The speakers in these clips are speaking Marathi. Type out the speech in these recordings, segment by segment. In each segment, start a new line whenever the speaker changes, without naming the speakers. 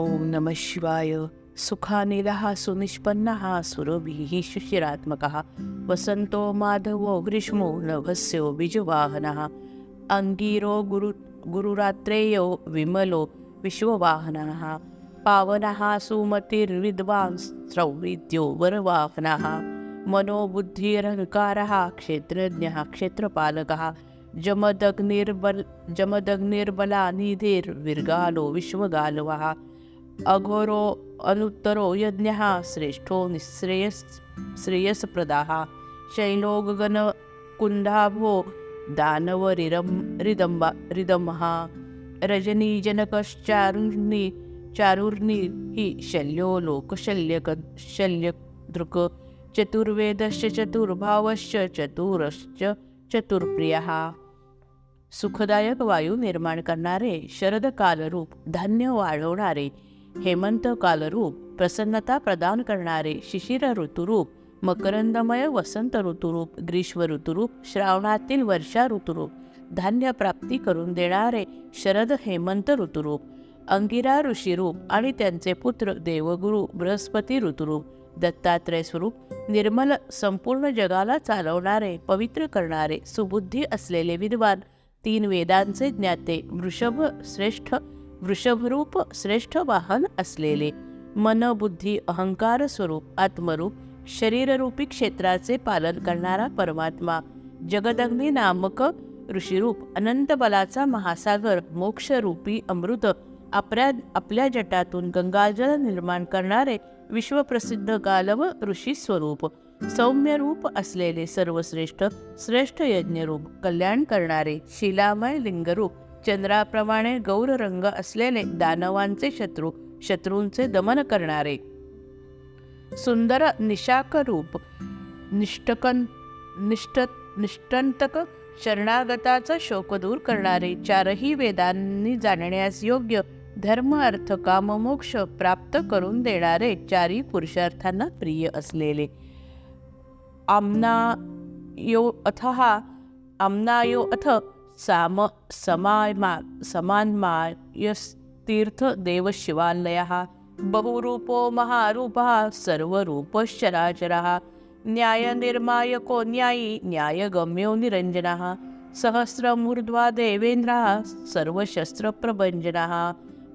ओम नम शिवाय। सुखानिलः सुनिष्पन्नः सुरभिः शुचिरात्मकः वसन्तो माधवो ग्रीष्मो नभस्यो बीजवाहनः। अङ्गीरो गुरु गुरुरात्रेयो विमलो विश्ववाहनः। पावनः सुमतिर्विद्वान् सौविद्यो वरवाहनः। मनोबुद्धिरहङ्कारः क्षेत्रज्ञः क्षेत्रपालकः। जमदग्निर्बल जमदग्निर्बलानिधिर्विर्गालो विश्वगालवः। अघोरो अनुत्तरो यज्ञः श्रेष्ठो निःश्रेयस श्रेयसप्रदाः। शैलो गगनकुन्दाभो दानवरिरं रिदम्बा रिदमः रजनीजनकश्चारुर्णि चारुर्णि हि शल्यो लोकशल्यक शल्यदृक्। चतुर्वेदश्च चतुर्भावश्च चतुरश्च चतुर्प्रियः। सुखदायक वायू निर्माण करणारे शरद कालरूप धान्य वाढवणारे हेमंत कालरूप प्रसन्नता प्रदान करणारे शिशिर ऋतुरूप मकरंदमय वसंत ऋतुरूप ग्रीष्म ऋतुरूप श्रावणातील वर्षा ऋतुरूप धान्य प्राप्ती करून देणारे शरद हेमंत ऋतुरूप अंगिरा ऋषीरूप आणि त्यांचे पुत्र देवगुरु बृहस्पती ऋतुरूप दत्तात्रय स्वरूप निर्मल संपूर्ण जगाला चालवणारे पवित्र करणारे सुबुद्धी असलेले विद्वान तीन वेदांचे ज्ञाते वृषभ श्रेष्ठ वृषभरूप श्रेष्ठ वाहन असलेले मन बुद्धी अहंकार स्वरूप आत्मरूप शरीररूपी क्षेत्राचे पालन करणारा परमात्मा जगदग्नी नामक ऋषीरूप अनंत बलाचा महासागर मोक्षरूपी अमृत आपल्या आपल्या जटातून गंगाजल निर्माण करणारे विश्वप्रसिद्ध गालव ऋषी स्वरूप सौम्य रूप असलेले सर्वश्रेष्ठ श्रेष्ठ यज्ञरूप कल्याण करणारे शिलामय लिंगरूप चंद्राप्रमाणे गौर रंग असलेले दानवांचे शत्रू शत्रूंचे दमन करणारे. सुंदर निशाक रूप निष्ठकन निष्ठ निष्ठंतक शरणागताचा शोक दूर करणारे चारही वेदांनी जाणण्यास योग्य धर्म अर्थ काम मोक्ष प्राप्त करून देणारे चारी पुरुषार्थांना प्रिय असलेले. आमना यो अथ हा आमनायो अथ साम समायमा समान्मायस्तीर्थ देवशिवालयः बहुरूपो महारूपः सर्वरूपश्चराचरः न्यायनिर्मायको न्यायी न्यायगम्यो निरञ्जनः सहस्रमूर्ध्वा देवेन्द्रः सर्वशस्त्रप्रभञ्जनः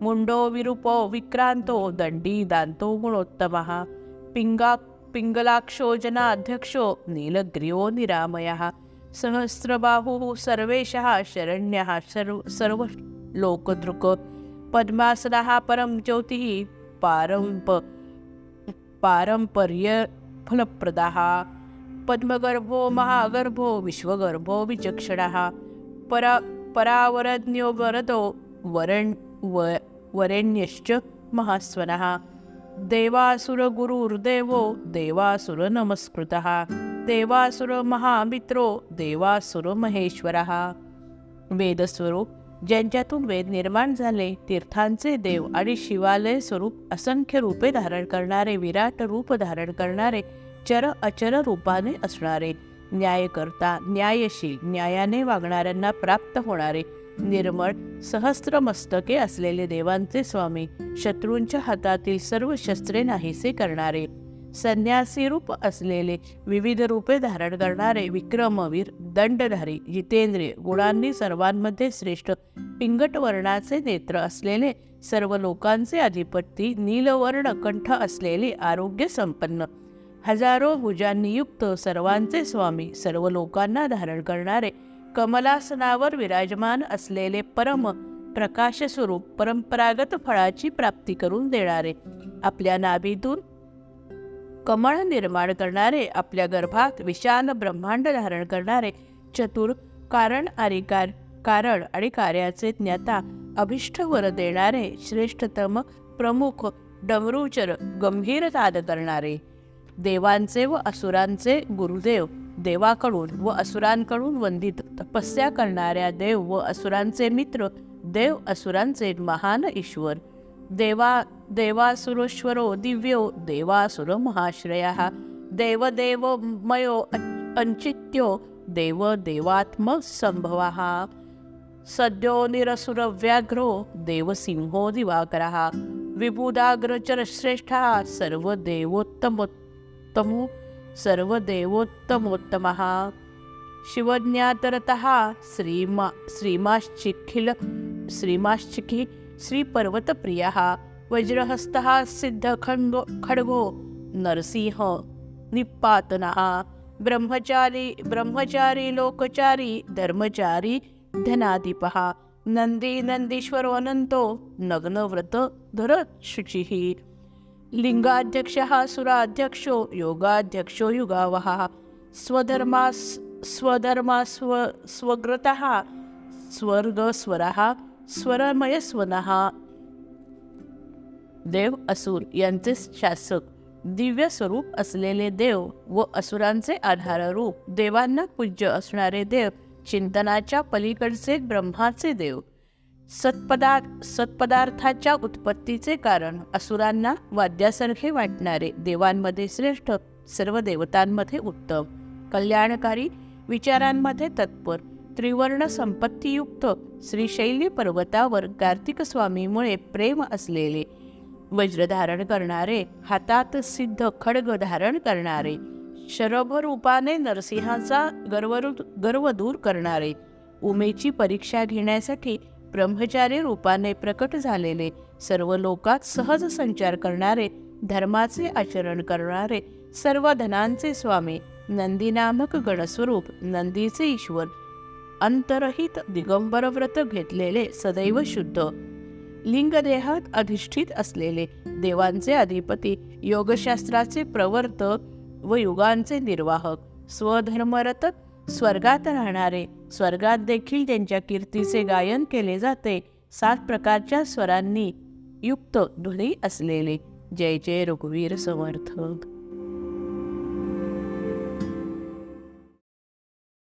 मुण्डो विरूपो विक्रान्तो दण्डीदान्तो गुणोत्तमः पिङ्गा पिङ्गलाक्षो जनाध्यक्षो नीलग्र्यो निरामयः। सहस्रबाहुः सर्वेशः शरण्यः सर्व सर्वलोकदृक् पद्मासनः परं ज्योतिः पारम्प पारम्पर्यफलप्रदः। पद्मगर्भो महागर्भो विश्वगर्भो विचक्षणः। परा परावरज्ञो वरदो वरण व वरेण्यश्च महास्वनः। देवासुरगुरुर्देवो देवासुरनमस्कृतः। देवासुर महामित्रो देवासुर महेश्वर. वेदस्वरूप ज्यांच्यातून वेद निर्माण झाले तीर्थांचे देव आणि शिवालय स्वरूप असंख्य रूपे धारण करणारे विराट रूप धारण करणारे चर अचर रूपाने असणारे न्यायकर्ता न्यायशील न्यायाने वागणाऱ्यांना प्राप्त होणारे निर्मळ सहस्त्र मस्तके असलेले देवांचे स्वामी शत्रूंच्या हातातील सर्व शस्त्रे नाहीसे करणारे संन्यासी रूप असलेले विविध रूपे धारण करणारे विक्रमवीर दंडधारी जितेंद्रिय गुणांनी सर्वांमध्ये श्रेष्ठ पिंगट वर्णाचे नेत्र असलेले सर्व लोकांचे अधिपती नीलवर्ण कंठ असलेले आरोग्य संपन्न. हजारो भुजांनी युक्त सर्वांचे स्वामी सर्व लोकांना धारण करणारे कमलासनावर विराजमान असलेले परम प्रकाश स्वरूप परंपरागत फळाची प्राप्ती करून देणारे. आपल्या नाभीतून कमळ निर्माण करणारे आपल्या गर्भात विशाल ब्रह्मांड धारण करणारे चतुर कारण आणि कार कारण आणि कार्याचे ज्ञाता अभिष्ट वर देणारे श्रेष्ठतम प्रमुख डमरूचर गंभीर ताद करणारे. देवांचे व असुरांचे गुरुदेव देवाकडून व असुरांकडून वंदित तपस्या करणाऱ्या देव व असुरांचे मित्र देव असुरांचे महान ईश्वर. देवा देवासुरेश्वरो दिव्यो देवासुरमहाश्रयः। देवदेवमयो अंचित्यो देवदेवात्मसम्भवः सद्यो निरसुरव्याघ्रो देवसिंहो दिवाकरः। विबुधाग्रचर श्रेष्ठा सर्व देवोत्तमोत्तमो सर्व शिवज्ञातरतः श्रीमा श्रीमाश्चिखिल श्रीमाश्चिखि श्रीपर्वतप्रियः। वज्रहस्तः सिद्धखण्डो खड्गो नरसिंह निपातनः ब्रह्मचारी ब्रह्मचारी लोकचारी धर्मचारी धनाधिपः नंदी नंदीश्वर अनंतो नग्नव्रत धरत लिंगाध्यक्ष हा सुराध्यक्षो योगाध्यक्षो युगावः स्वधर्मा स्वधर्मा स्व स्वग्रतः स्वर्गस्वरः स्वरमयस्वनः देव असुर यांचे शासक. दिव्य स्वरूप असलेले देव व असुरांचे आधाररूप देवांना पूज्य असणारे देव चिंतनाच्या पलीकडचे ब्रह्माचे देव. सत्पदार सत्पदार्थाच्या उत्पत्तीचे कारण असुरांना वाद्यासारखे वाटणारे देवांमध्ये श्रेष्ठ सर्व देवतांमध्ये उत्तम कल्याणकारी विचारांमध्ये तत्पर त्रिवर्ण संपत्तीयुक्त श्रीशैली पर्वतावर कार्तिक स्वामीमुळे प्रेम असलेले वज्र धारण करणारे हातात सिद्ध खड्ग धारण करणारे शरभ रूपाने नरसिंहाचा गर्व गर्व दूर करणारे उमेची परीक्षा घेण्यासाठी ब्रह्मचारी रूपाने प्रकट झालेले सर्व लोकात सहज संचार करणारे धर्माचे आचरण करणारे सर्व धनांचे स्वामी नंदीनामक गणस्वरूप नंदीचे ईश्वर अंतरहित दिगंबर व्रत घेतलेले सदैव शुद्ध. लिंगदेहात अधिष्ठित असलेले. देवांचे अधिपती योगशास्त्राचे प्रवर्तक व युगांचे निर्वाहक. स्वधर्मरत स्वर्गात राहणारे. स्वर्गात देखील त्यांच्या कीर्तीचे गायन केले जाते. सात प्रकारच्या स्वरांनी युक्त ध्वनी असलेले. जय जय रघुवीर समर्थक.